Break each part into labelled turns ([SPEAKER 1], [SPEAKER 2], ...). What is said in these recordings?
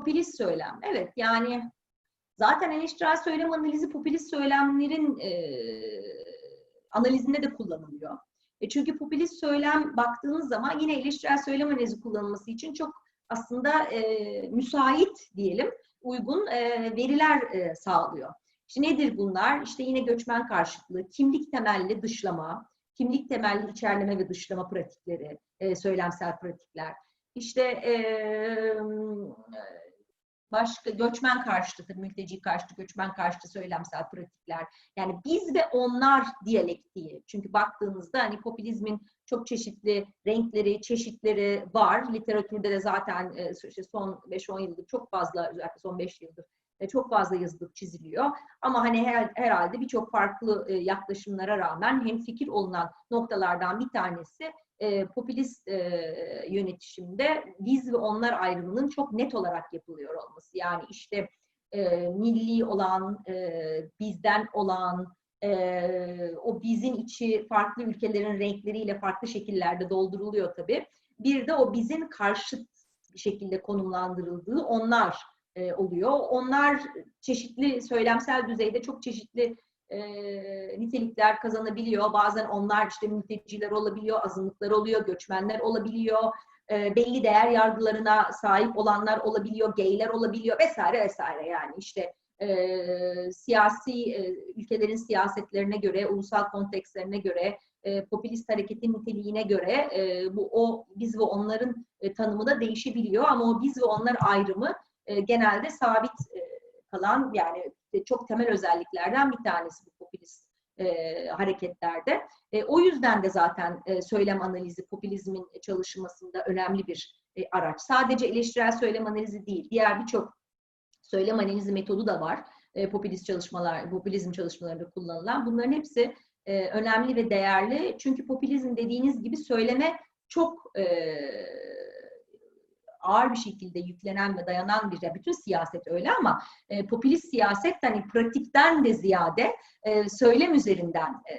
[SPEAKER 1] popülist söylem. Evet yani zaten eleştirel söylem analizi popülist söylemlerin e, analizinde de kullanılıyor. E çünkü popülist söylem baktığınız zaman yine eleştirel söylem analizi kullanılması için çok aslında e, müsait diyelim, uygun e, veriler e, sağlıyor. İşte nedir bunlar? İşte yine göçmen karşıtlığı, kimlik temelli dışlama, kimlik temelli içerleme ve dışlama pratikleri, e, söylemsel pratikler. İşte e, başka göçmen karşıtı, mülteci karşıtı, göçmen karşıtı söylemsel pratikler. Yani biz ve onlar diyalektiği. Çünkü baktığınızda hani popülizmin çok çeşitli renkleri, çeşitleri var. Literatürde de zaten e, son 5-10 yıldır çok fazla, özellikle son 5 yıldır e, çok fazla yazılıp çiziliyor. Ama hani her, herhalde birçok farklı e, yaklaşımlara rağmen hem fikir olunan noktalardan bir tanesi e, popülist e, yönetişimde biz ve onlar ayrımının çok net olarak yapılıyor olması. Yani işte milli olan, bizden olan, e, o bizin içi farklı ülkelerin renkleriyle farklı şekillerde dolduruluyor tabii. Bir de o bizin karşıt şekilde konumlandırıldığı onlar e, oluyor. Onlar çeşitli söylemsel düzeyde çok çeşitli e, nitelikler kazanabiliyor. Bazen onlar işte mülteciler olabiliyor, azınlıklar oluyor, göçmenler olabiliyor, e, belli değer yargılarına sahip olanlar olabiliyor, geyler olabiliyor vesaire vesaire yani işte e, siyasi e, ülkelerin siyasetlerine göre, ulusal kontekstlerine göre, e, popülist hareketin niteliğine göre e, bu o biz ve onların e, tanımı da değişebiliyor ama o biz ve onlar ayrımı e, genelde sabit e, kalan yani çok temel özelliklerden bir tanesi bu popülist e, hareketlerde. E, o yüzden de zaten e, söylem analizi popülizmin çalışmasında önemli bir e, araç. Sadece eleştirel söylem analizi değil, diğer birçok söylem analizi metodu da var. E, popülist çalışmalar, popülizm çalışmalarında kullanılan. Bunların hepsi e, önemli ve değerli. Çünkü popülizm dediğiniz gibi söyleme çok e, ağır bir şekilde yüklenen ve dayanan bir, bütün siyaset öyle ama e, popülist siyaset hani pratikten de ziyade e, söylem üzerinden e,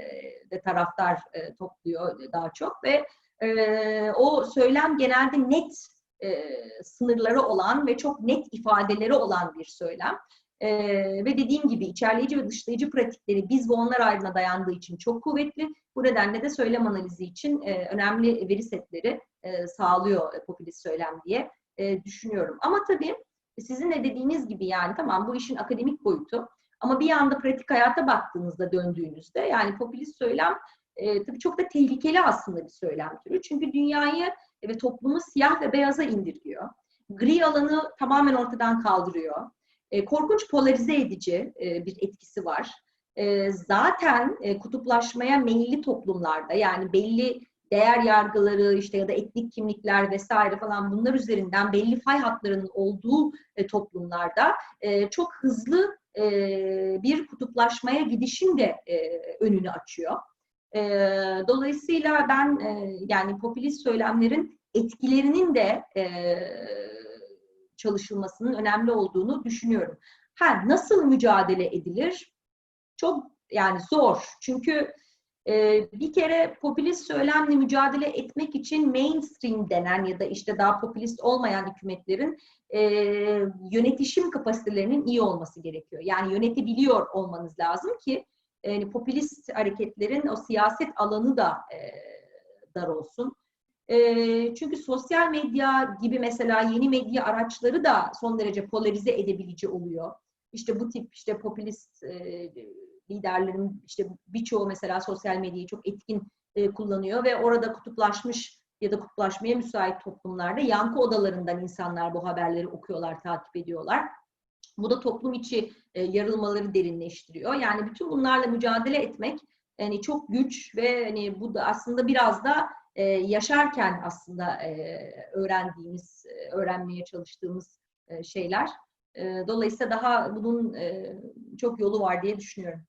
[SPEAKER 1] de taraftar e, topluyor daha çok ve e, o söylem genelde net e, sınırları olan ve çok net ifadeleri olan bir söylem. E, ve dediğim gibi içerleyici ve dışlayıcı pratikleri biz ve onlar ayrına dayandığı için çok kuvvetli. Bu nedenle de söylem analizi için e, önemli veri setleri e, sağlıyor e, popülist söylem diye e, düşünüyorum. Ama tabii sizin de dediğiniz gibi yani tamam bu işin akademik boyutu ama bir anda pratik hayata baktığınızda döndüğünüzde yani popülist söylem e, tabii çok da tehlikeli aslında bir söylem türü. Çünkü dünyayı ve toplumu siyah ve beyaza indirgiyor. Gri alanı tamamen ortadan kaldırıyor. E, korkunç polarize edici e, bir etkisi var. E, zaten kutuplaşmaya meyilli toplumlarda yani belli değer yargıları işte ya da etnik kimlikler vesaire falan bunlar üzerinden belli fay hatlarının olduğu toplumlarda çok hızlı bir kutuplaşmaya gidişin de önünü açıyor. Dolayısıyla ben yani popülist söylemlerin etkilerinin de çalışılmasının önemli olduğunu düşünüyorum. Ha nasıl mücadele edilir? Çok yani zor. Çünkü e, bir kere popülist söylemle mücadele etmek için mainstream denen ya da işte daha popülist olmayan hükümetlerin e, yönetişim kapasitelerinin iyi olması gerekiyor. Yani yönetebiliyor olmanız lazım ki e, popülist hareketlerin o siyaset alanı da e, dar olsun. E, çünkü sosyal medya gibi mesela yeni medya araçları da son derece polarize edebilici oluyor. İşte bu tip işte popülist e, liderlerin işte birçoğu mesela sosyal medyayı çok etkin e, kullanıyor ve orada kutuplaşmış ya da kutuplaşmaya müsait toplumlarda yankı odalarından insanlar bu haberleri okuyorlar, takip ediyorlar. Bu da toplum içi e, yarılmaları derinleştiriyor. Yani bütün bunlarla mücadele etmek yani çok güç ve hani bu da aslında biraz da e, yaşarken aslında e, öğrendiğimiz, öğrenmeye çalıştığımız e, şeyler. E, dolayısıyla daha bunun e, çok yolu var diye düşünüyorum.